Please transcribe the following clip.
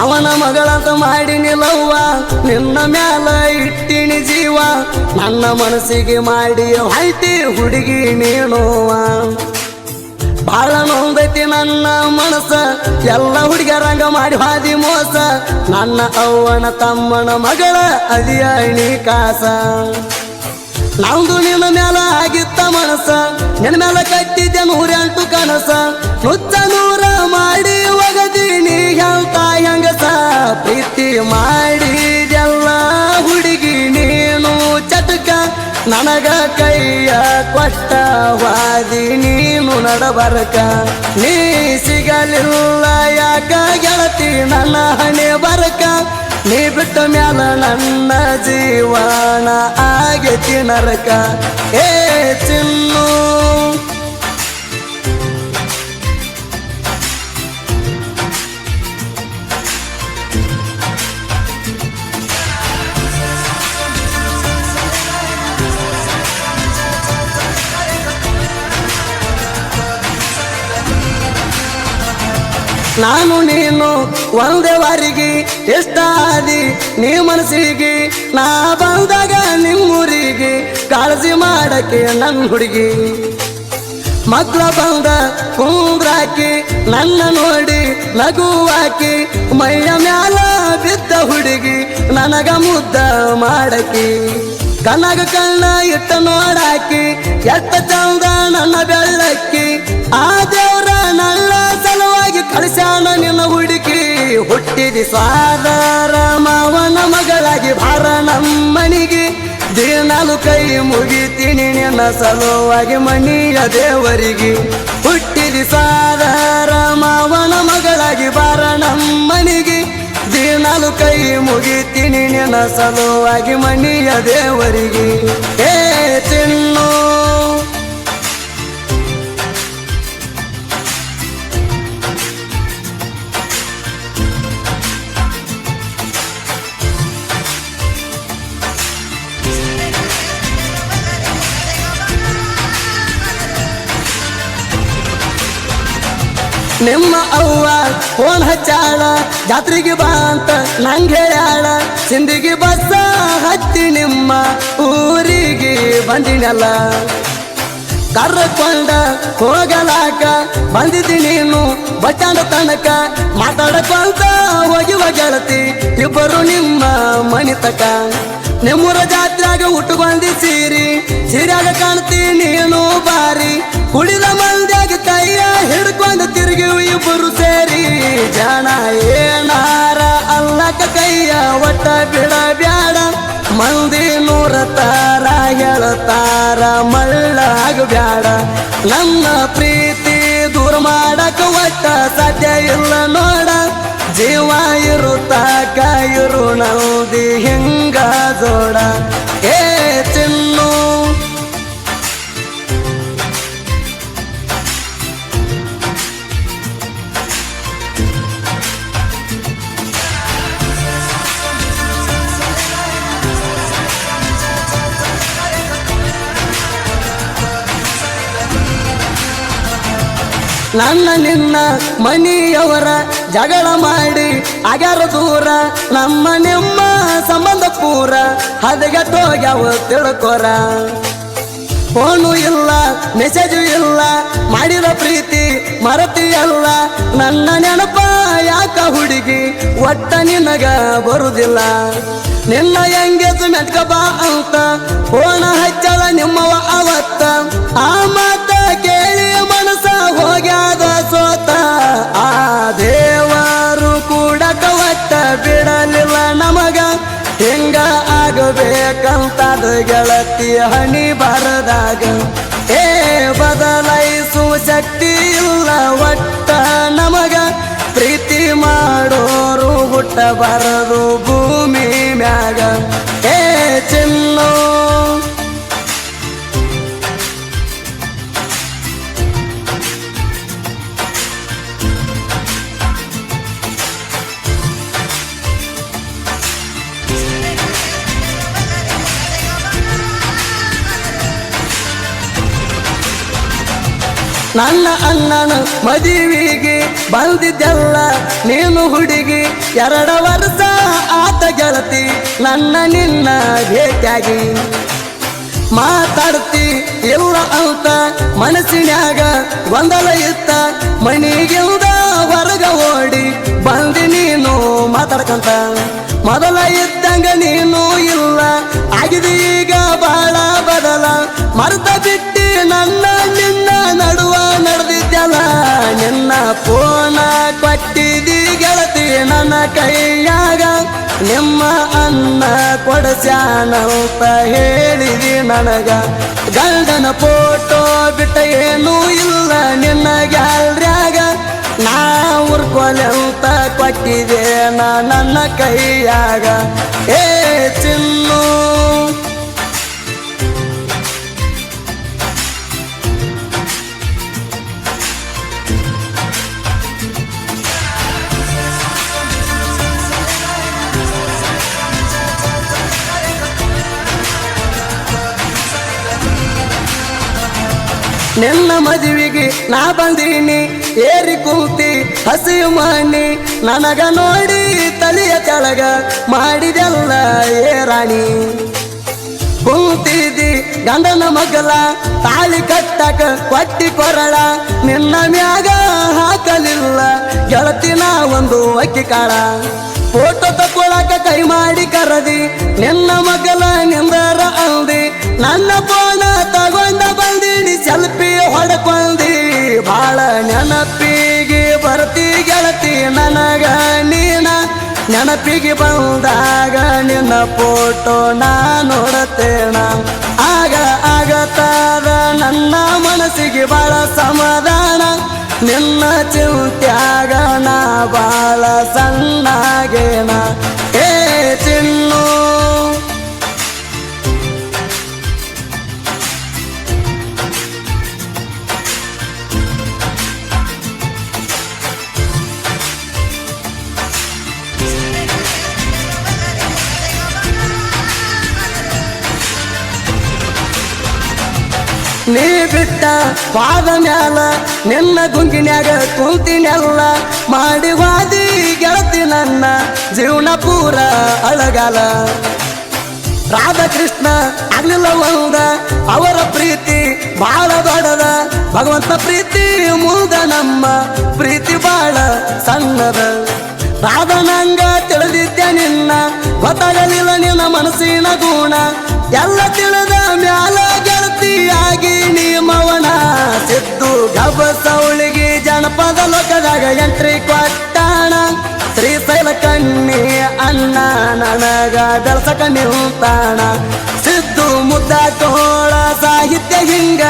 ಮಾವನ ಮಗಳಂತ ಮಾಡಿನಿಲ್ಲವ್ವ ನಿನ್ನ ಮ್ಯಾಲ ಇಟ್ಟಿನಿ ಜೀವ, ನನ್ನ ಮನಸ್ಸಿಗೆ ಮಾಡಿ ಹೊಯ್ತಿ ಹುಡುಗಿ ನೀನುವ. ಬಾಳ ನೋಂದೈತಿ ನನ್ನ ಮನಸ್ಸ, ಎಲ್ಲ ಹುಡುಗರಂಗ ಮಾಡಿ ಹಾದಿ ಮೋಸ, ನನ್ನ ಅವ್ವನ ತಮ್ಮನ ಮಗಳ ಅದಿಯಾಣಿ ಕಾಸ. ನಮ್ದು ನಿನ್ನ ಮ್ಯಾಲ ಆಗಿತ್ತ. ಮನಸ್ಸ ನಿನ್ ಮ್ಯಾಲ ಕಟ್ಟಿದ್ದೆ ನೂರೆಂಟು ಕನಸ. ನುಚ್ಚ ನೂರ ಮಾಡಿ ಒಗದೀನಿ ಹೇಳ್ತ ಹೆಂಗಸ. ಪ್ರೀತಿ ಮಾಡಿದೆಲ್ಲ ಹುಡುಗಿ ನೀನು ಚಟಕ. ನನಗ ಕೈಯ ಕೊಟ್ಟ ವಾದಿ ನೀನು ನಡಬರಕ. ನೀ ಸಿಗಲಿಲ್ಲ ಯಾಕ ಗೆಳತಿ ನನ್ನ ಹಣೆ ಬರಕ. ನೀ ಬಿಟ್ಟ ಮ್ಯಾಲ ನನ್ನ ಜೀವನ ಆಗೈತಿ ನರಕ. ಏ ಚಿನ್ನು ನಾನು ನೀನು ಒಂದೇ ವಾರಿಗೆ ಎಷ್ಟಾದಿ ನೀ ಮನಸ್ಸಿಗೆ? ನಾ ಬಂದಾಗ ನಿಮ್ಮೂರಿಗೆ ಕಾಳಜಿ ಮಾಡಕ್ಕೆ ನನ್ನ ಹುಡುಗಿ. ಮಕ್ಕಳ ಬಂದ ಕುಂದ್ರಾಕಿ ನನ್ನ ನೋಡಿ ನಗುವಾಕಿ ಮೈಯ ಮ್ಯಾಲ ಬಿದ್ದ ಹುಡುಗಿ ನನಗ ಮುದ್ದ ಮಾಡಕಿ. ಕನಗ ಕಣ್ಣ ಇಟ್ಟ ನೋಡಾಕಿ ಎಟ್ಟ ಚಂದ ನನ್ನ ಬೆಳ್ಳಕ್ಕಿ ಸಲುವಾಗಿ ಕಳಿಸ್ಯಾನ ನಿಮ್ಮ ಹುಡುಕಿ, ಹುಟ್ಟಿದಿ ಸಾದರ ಮಾವನ ಮಗಳಾಗಿ, ಭಾರ ನಮ್ಮನಿಗೆ. ದಿನಾಲು ಕೈ ಮುಗಿತೀನಿ ನಿನ್ನ ಸಲುವಾಗಿ, ಮಣಿಯ ದೇವರಿಗೆ. ಹುಟ್ಟಿದಿ ಸಾದರ ಮಾವನ ಮಗಳಾಗಿ ಬಾರ ನಮ್ಮನಿಗೆ. ದಿನಾಲು ಕೈ ಮುಗಿತೀನಿ ನಿನ್ನ ಸಲುವಾಗಿ, ಮಣಿಯ ದೇವರಿಗೆ. ಏ ಚಿನ್ನು ನಿಮ್ಮ ಅವ್ವ ಫೋನ್ ಹಚ್ಚಾಳ, ಜಾತ್ರೆಗೆ ಬಾ ಅಂತ ನಂಗೆ ಹೇಳ್ಯಾಳ. ಸಿಂದಿಗೆ ಬಸ್ಸ ಹತ್ತಿ ನಿಮ್ಮ ಊರಿಗೆ ಬಂದಿನಲ್ಲ. ಕರ್ಕೊಂಡ ಹೋಗಲಾಕ ಬಂದಿದ್ದಿ ನೀನು ಬಟ್ಟಾಂಡ ತನಕ. ಮಾತಾಡಕೊಂತ ಹೋಗಿವ ಗೆಳತಿ, ಇಬ್ಬರು ನಿಮ್ಮ ಮನಿತಕ ನಿಮ್ಮೂರ ಜಾತ್ರೆಯಾಗ ಬಂದಿ ಸೀರಿ, ಸೀರ್ಯಾಗ ಕಾಣ್ತೀನಿ ನೀನು ಬಾರಿ. ಕುಡಿದ ಇಬ್ಬರು ಸೇರಿ ಜನ ಏನಾರ ಅಲ್ಲಕ ಕೈಯ ಒಟ್ಟ ಬಿಡ ಬ್ಯಾಡ. ಮಂದಿ ನೂರ ತಾರ ಹೇಳತಾರ, ಮಳ್ಳಾಗ ಬ್ಯಾಡ. ನನ್ನ ಪ್ರೀತಿ ದೂರ ಮಾಡಕ ಒಟ್ಟ ಸಾಧ್ಯ ಇಲ್ಲ ನೋಡ. ಜೀವ ಇರುತ್ತಾಕ ಇರು ನಲ್ದಿ ಹಿಂಗ ಜೋಡ. ಏ ನನ್ನ ನಿನ್ನ ಮನೆಯವರ ಜಗಳ ಮಾಡಿ ಅಗರ ದೂರ, ನಮ್ಮ ನಿಮ್ಮ ಸಂಬಂಧ ಪೂರ. ಹದಗೆಟ್ಟೋಗ್ಯಾವ ತಿಳ್ಕೊರ. ಫೋನು ಇಲ್ಲ ಮೆಸೇಜು ಇಲ್ಲ ಮಾಡಿದ ಪ್ರೀತಿ ಮರತಿಯಲ್ಲ ನನ್ನ ನೆನಪ ಯಾಕ ಹುಡುಗಿ, ಒಟ್ಟ ನಿನಗ ಬರುದಿಲ್ಲ. ನಿನ್ನ ಎಂಗೇಜ್ಮೆಂಟ್ ಬಾ ಅಂತ, ಫೋನ ಹಚ್ಚಳ ನಿಮ್ಮವ ಅವತ್ತ. ಆ ಆಗಬೇಕಂತದ ಗೆಳತಿ ಹಣಿ ಬರದಾಗ ಏ ಬದಲಾಯಿಸುವ ಶಕ್ತಿ ಇಲ್ಲ ಒಟ್ಟ ನಮಗ. ಪ್ರೀತಿ ಮಾಡೋರು ಹುಟ್ಟ ಬರದು ಭೂಮಿ ಮ್ಯಾಗ. ಏ ಚಿನ್ನು ನನ್ನ ಅಣ್ಣನ ಮದುವಿಗೆ ಬಂದಿದ್ದೆಲ್ಲ ನೀನು ಹುಡುಗಿ. ಎರಡು ವರ್ಷ ಆತ ಗೆಳತಿ, ನನ್ನ ನಿನ್ನ ಭೇಟಿಯಾಗಿ. ಮಾತಾಡ್ತಿ ಎಲ್ಲ ಅಂತ ಮನಸ್ಸಿನ್ಯಾಗ ಗೊಂದಲ ಇತ್ತ. ಮಣಿಗಿಲ್ದ ಹೊರಗ ಓಡಿ ಬಂದಿ ನೀನು ಮಾತಾಡ್ಕಂತ. ಮೊದಲ ಇದ್ದಂಗ ನೀನು ಇಲ್ಲ ಆಗಿದೆ ಈಗ ಬಾಳ ಬದಲ. ಮರ್ತ ಬಿಟ್ಟಿ ನನ್ನ ನಿನ್ನ ಪೋನ ಕೊಟ್ಟಿದಿ ಗೆಳತಿ, ನನ್ನ ಕೈಯಾಗ ನಿಮ್ಮ ಅನ್ನ ಕೊಡಸ್ಯಾನಂತ ಹೇಳಿದಿ ನನಗ. ಗಂಡನ ಫೋಟೋ ಬಿಟ್ಟ ಏನೂ ಇಲ್ಲ ನಿನ್ನ ಗ್ಯಾಲ್ರ್ಯಾಗ. ನಾ ಉರ್ಕೊಲೆ ಅಂತ ಕೊಟ್ಟಿದೆ ನಾ ನನ್ನ ಕೈಯಾಗ. ಏ ನಿನ್ನ ಮದುವೆಗೆ ನಾ ಬಂದೀನಿ, ಏರಿ ಕೂತಿ ಹಸಿವು ಮಾಡಿ ನನಗ ನೋಡಿ ತಲೆಯ ಕೆಳಗ ಮಾಡಿದೆಲ್ಲ ಏ ರಾಣಿ. ಕೂತಿದಿ ಗಂಡನ ಮಗಲ ತಾಳಿ ಕಟ್ಟಕ ಕೊಟ್ಟಿ ಕೊರಳ, ನಿನ್ನ ಮ್ಯಾಗ ಹಾಕಲಿಲ್ಲ ಗೆಳತಿನ ಒಂದು ಅಕ್ಕಿ ಕಾಳ. ಫೋಟೋ ತಕೊಳಕ ಕೈ ಮಾಡಿ ಕರದಿ, ನಿನ್ನ ಮಗಲ ನಿಂದರ ಅಂದಿ ನನ್ನ ಫೋನ ತಗೊಂಡ ಬಂದೀನಿ ಸೆಲ್ಫಿ ಹೊಡ್ಕೊಂಡಿ. ಬಾಳ ನೆನಪಿಗೆ ಬರ್ತಿ ಗೆಳತಿ ನನಗ ನೀನ. ನೆನಪಿಗೆ ಬಂದಾಗ ನಿನ್ನ ಫೋಟೋ ನಾ ನೋಡತೇಣ ಆಗ ಆಗತಾದ ನನ್ನ ಮನಸ್ಸಿಗೆ ಬಾಳ ಸಮಾಧಾನ. ನಿನ್ನ ಚಿಂತ್ಯಾಗ ನಾ ಬಾಳ ಸಣ್ಣಾಗೇನ. ನೀ ಬಿಟ್ಟ ಪಾದ ಮ್ಯಾಲ, ನಿನ್ನ ಗುಂಗಿನ್ಯಾಗ ಕುಂತಿನೆಲ್ಲ ಮಾಡಿ ವಾದಿ ಗೆಳತಿ ನನ್ನ ಜೀವನ ಪೂರ ಅಳಗಾಲ. ರಾಧಾಕೃಷ್ಣ ಆಗ್ಲಿಲ್ಲ ಒಂದ, ಅವರ ಪ್ರೀತಿ ಬಾಳ ದೊಡ್ಡದ, ಭಗವಂತ ಪ್ರೀತಿ ಮುದ ನಮ್ಮ ಪ್ರೀತಿ ಬಾಳ ಸಣ್ಣದ. ರಾಧನಂಗ ತಿಳಿದಿದ್ದೆ ನಿನ್ನ ಗೊತ್ತಾಗಲಿಲ್ಲ ನಿನ್ನ ಮನಸ್ಸಿನ ಗುಣ, ಎಲ್ಲ ತಿಳಿದ ಮ್ಯಾಲ ಗಬಸೌಳಿಗೆ ಜನಪದ ಲೋಕದಾಗ ಎಂಟ್ರಿ ಕೊಟ್ಟಾಣ. ಶ್ರೀಶೈಲ ಕಣ್ಣಿ ಅಣ್ಣ ನನಗ ಬೆಳಸಕ ನಿಲ್ತಾಣ ಸಿದ್ದು ಮುದ್ದ ಕೋಳ ಸಾಹಿತ್ಯ ಹಿಂಗ